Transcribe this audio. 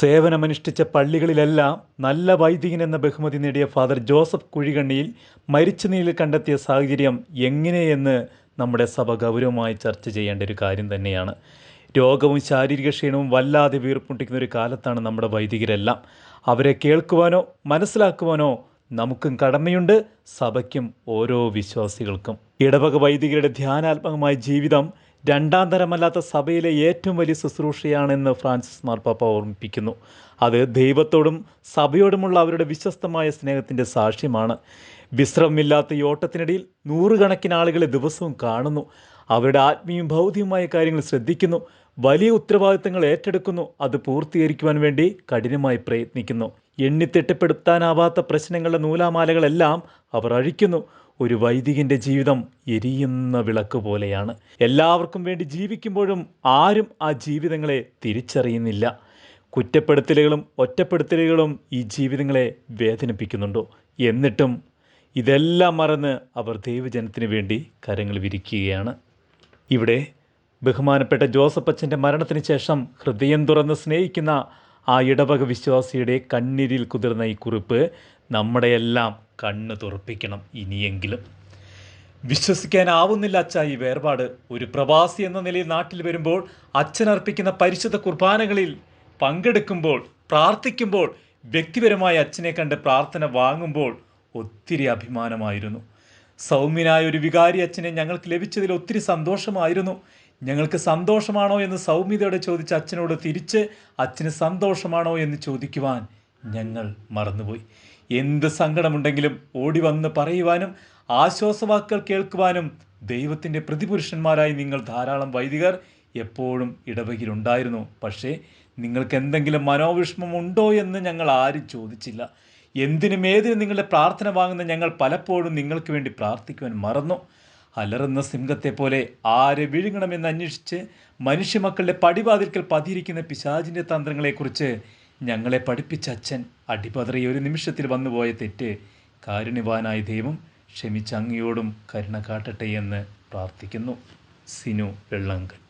സേവനമനുഷ്ഠിച്ച പള്ളികളിലെല്ലാം നല്ല വൈദികൻ എന്ന ബഹുമതി നേടിയ ഫാദർ ജോസഫ് കുഴികണ്ണിയിൽ മരിച്ച നിലയിൽ കണ്ടെത്തിയ സാഹചര്യം എങ്ങനെയെന്ന് നമ്മുടെ സഭ ഗൗരവമായി ചർച്ച ചെയ്യേണ്ട ഒരു കാര്യം തന്നെയാണ്. രോഗവും ശാരീരിക ക്ഷീണവും വല്ലാതെ വീർപ്പുട്ടിക്കുന്ന ഒരു കാലത്താണ് നമ്മുടെ വൈദികരെല്ലാം. അവരെ കേൾക്കുവാനോ മനസ്സിലാക്കുവാനോ നമുക്കും കടമയുണ്ട് സഭയ്ക്കും ഓരോ വിശ്വാസികൾക്കും. ഇടവക വൈദികരുടെ ധ്യാനാത്മകമായ ജീവിതം രണ്ടാം തരമല്ലാത്ത സഭയിലെ ഏറ്റവും വലിയ ശുശ്രൂഷയാണെന്ന് ഫ്രാൻസിസ് മാർപ്പാപ്പ ഓർമ്മിപ്പിക്കുന്നു. അത് ദൈവത്തോടും സഭയോടുമുള്ള അവരുടെ വിശ്വസ്തമായ സ്നേഹത്തിന്റെ സാക്ഷ്യമാണ്. വിശ്രമമില്ലാത്ത ഈ ഓട്ടത്തിനിടയിൽ നൂറുകണക്കിന് ആളുകളെ ദിവസവും കാണുന്നു. അവരുടെ ആത്മീയവും ഭൗതികമായ കാര്യങ്ങൾ ശ്രദ്ധിക്കുന്നു. വലിയ ഉത്തരവാദിത്തങ്ങൾ ഏറ്റെടുക്കുന്നു. അത് പൂർത്തീകരിക്കുവാൻ വേണ്ടി കഠിനമായി പ്രയത്നിക്കുന്നു. എണ്ണിത്തിട്ടപ്പെടുത്താനാവാത്ത പ്രശ്നങ്ങളുടെ നൂലാമാലകളെല്ലാം അവർ അഴിക്കുന്നു. ഒരു വൈദികന്റെ ജീവിതം എരിയുന്ന വിളക്ക് പോലെയാണ്. എല്ലാവർക്കും വേണ്ടി ജീവിക്കുമ്പോഴും ആരും ആ ജീവിതങ്ങളെ തിരിച്ചറിയുന്നില്ല. കുറ്റപ്പെടുത്തലുകളും ഒറ്റപ്പെടുത്തലുകളും ഈ ജീവിതങ്ങളെ വേദനിപ്പിക്കുന്നുണ്ടോ? എന്നിട്ടും ഇതെല്ലാം മറന്ന് അവർ ദൈവജനത്തിന് വേണ്ടി കരങ്ങൾ വിരിക്കുകയാണ്. ഇവിടെ ബഹുമാനപ്പെട്ട ജോസഫ് അച്ഛന്റെ മരണത്തിന് ശേഷം ഹൃദയം തുറന്ന് സ്നേഹിക്കുന്ന ആ ഇടവക വിശ്വാസിയുടെ കണ്ണീരിൽ കുതിർന്ന ഈ കുറിപ്പ് നമ്മുടെയെല്ലാം കണ്ണ് തുറപ്പിക്കണം ഇനിയെങ്കിലും. വിശ്വസിക്കാനാവുന്നില്ല അച്ഛ ഈ വേർപാട്. ഒരു പ്രവാസി എന്ന നിലയിൽ നാട്ടിൽ വരുമ്പോൾ അച്ഛനർപ്പിക്കുന്ന പരിശുദ്ധ കുർബാനകളിൽ പങ്കെടുക്കുമ്പോൾ പ്രാർത്ഥിക്കുമ്പോൾ വ്യക്തിപരമായി അച്ഛനെ കണ്ട് പ്രാർത്ഥന വാങ്ങുമ്പോൾ ഒത്തിരി അഭിമാനമായിരുന്നു. സൗമ്യനായ ഒരു വികാരി അച്ഛനെ ഞങ്ങൾക്ക് ലഭിച്ചതിൽ ഒത്തിരി സന്തോഷമായിരുന്നു. ഞങ്ങൾക്ക് സന്തോഷമാണോ എന്ന് സൗമ്യതയോടെ ചോദിച്ച അച്ഛനോട് തിരിച്ച് അച്ഛന് സന്തോഷമാണോ എന്ന് ചോദിക്കുവാൻ ഞങ്ങൾ മറന്നുപോയി. എന്ത് സങ്കടമുണ്ടെങ്കിലും ഓടി വന്ന് പറയുവാനും ആശ്വാസവാക്കുകൾ കേൾക്കുവാനും ദൈവത്തിന്റെ പ്രതിപുരുഷന്മാരായി നിങ്ങൾ ധാരാളം വൈദികർ എപ്പോഴും ഇടവകിലുണ്ടായിരുന്നു പക്ഷേ നിങ്ങൾക്ക് എന്തെങ്കിലും മനോവിഷമം ഉണ്ടോ എന്ന് ഞങ്ങൾ ആരും ചോദിച്ചില്ല. എന്തിനും ഏതിനും നിങ്ങളുടെ പ്രാർത്ഥന വാങ്ങുന്ന ഞങ്ങൾ പലപ്പോഴും നിങ്ങൾക്ക് വേണ്ടി പ്രാർത്ഥിക്കുവാൻ മറന്നു. അലറുന്ന സിംഹത്തെ പോലെ ആരെ വിഴുങ്ങണമെന്ന് അന്വേഷിച്ച് മനുഷ്യമക്കളുടെ പടിവാതിൽക്കൽ പതിയിരിക്കുന്ന പിശാചിന്റെ തന്ത്രങ്ങളെക്കുറിച്ച് ഞങ്ങളെ പഠിപ്പിച്ച അച്ഛൻ അടിപതറി ഒരു നിമിഷത്തിൽ വന്നുപോയ തെറ്റ് കാരുണ്യവാനായ ദൈവം ക്ഷമിച്ച അങ്ങയോടും കരുണ കാട്ടട്ടെ എന്ന് പ്രാർത്ഥിക്കുന്നു. സിനു വെള്ളങ്കൻ